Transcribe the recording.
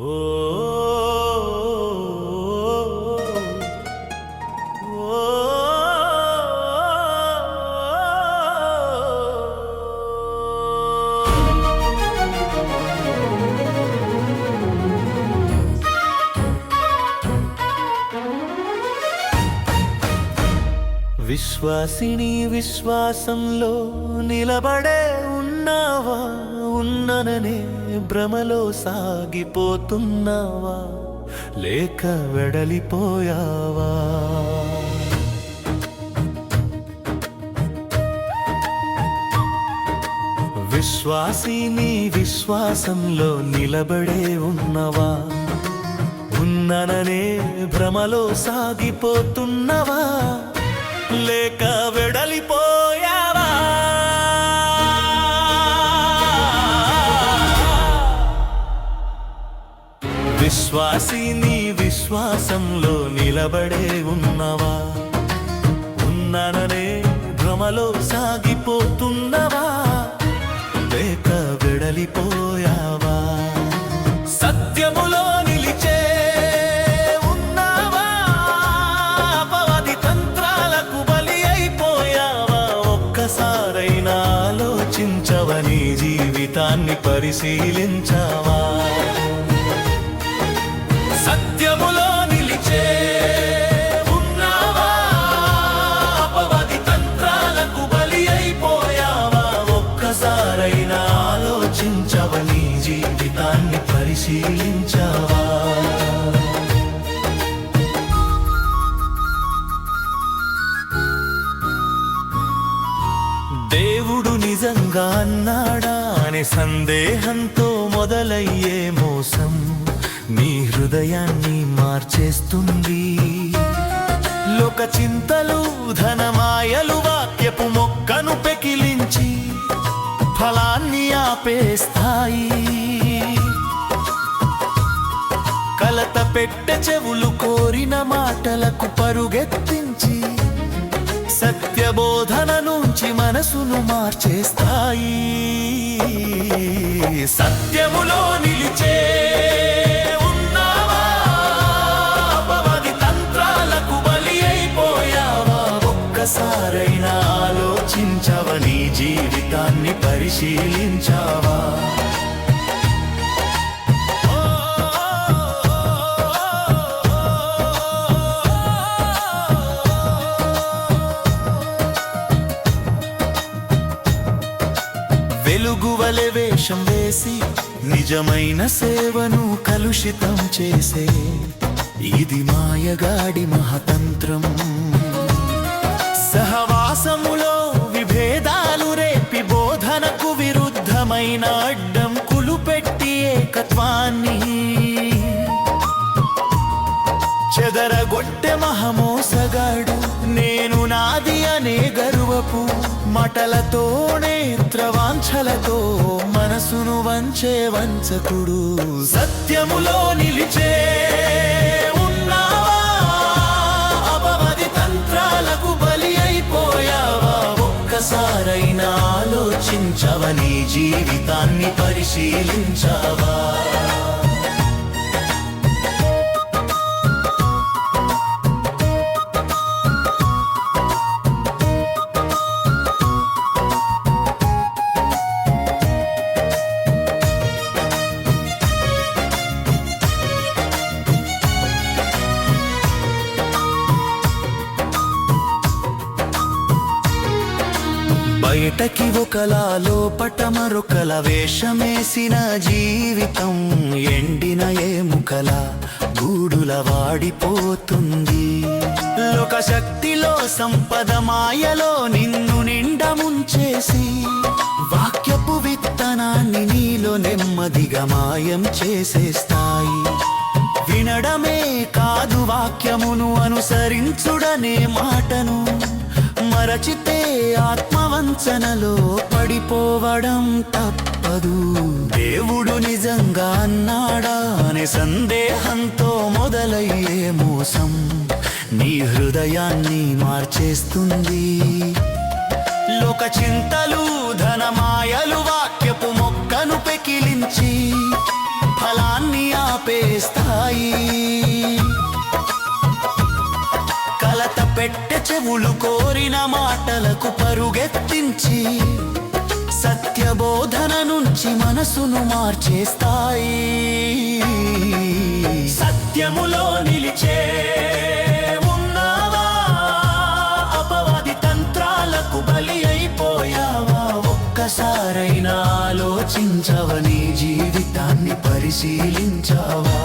ఓ విశ్వాసిని విశ్వాసంలో నిలబడే ఉన్నావా? ఉన్నననే భ్రమలో సాగిపోతున్నావా? లేక వెడలిపోయావా? విశ్వాసిని విశ్వాసంలో నిలబడే ఉన్నవా? ఉన్నననే భ్రమలో సాగిపోతున్నవా? లేక వెడలిపో విశ్వాసిని విశ్వాసంలో నిలబడే ఉన్నవా? ఉన్నననే భ్రమలో సాగిపోతున్నవా? లేక వెడలిపోయావా? సత్యములో నిలిచే ఉన్నావా? అపవాది తంత్రాలకు బలి అయిపోయావా? ఒక్కసారైనా ఆలోచించవని జీవితాన్ని పరిశీలించావా? పరిశీలించావా దేవుడు నిజంగా అన్నాడా అనే సందేహంతో మొదలయ్యే మోసం నీ హృదయాన్ని మార్చేస్తుంది. లోక చింతలు ధనమాయలు వాక్యపు మొక్కను పెకిలించి ఫలాన్ని ఆపేస్తాయి పెట్ట చెవులు కోరిన మాటలకు పరుగెత్తించి సత్యబోధన నుంచి మనసును మార్చేస్తాయి. సత్యములో నిలిచే ఉన్నావా? ఒక్కసారైనా ఆలోచించవని జీవితాన్ని పరిశీలించావా? వెలుగువలె వేషం వేసి నిజమైన సేవను కలుషితం చేసే ఇది మాయగాడి మహతంత్రం. సహవాసములో విభేదాలు రేపి బోధనకు విరుద్ధమైన అడ్డంకులు పెట్టి ఏకత్వాన్ని చెదరగొట్టె మహమో నాది గరువపు గర్వపు మటలతో నేత్రవాంఛలతో మనసును వంచే వంచకుడు సత్యములో నిలిచే ఉన్నావా? ఒక్కసారైనా ఆలోచించవని జీవితాన్ని పరిశీలించవా? బయటకి ఒకలా లోపట మరొకల వేషమేసిన జీవితం ఎండిన ఏముకల గూడుల వాడిపోతుంది. లోకశక్తిలో సంపద మాయలో నిన్ను నిండముంచేసి వాక్యపు విత్తనాన్ని నీలో నెమ్మదిగా మాయం చేసేస్తాయి వినడమే కాదు వాక్యమును అనుసరించుడనే మాటను మరచితే ఆత్మ వంచనలో పడిపోవడం తప్పదు. దేవుడు నిజంగా అన్నాడా అనే సందేహంతో మొదలయ్యే మోసం. నీ హృదయాన్ని మార్చేస్తుంది. లోక చింతలు ధనమాయలు వాక్యపు మొక్కను పెకిలించి ఫలాన్ని ఆపేస్తా చెవులు కోరిన మాటలకు పరుగెత్తించి సత్యబోధన నుంచి మనసును మార్చేస్తాయి. సత్యములో నిలిచే ఉన్నావా? అపవాది తంత్రాలకు బలి అయిపోయావా? ఒక్కసారైనా ఆలోచించవని జీవితాన్ని పరిశీలించావా?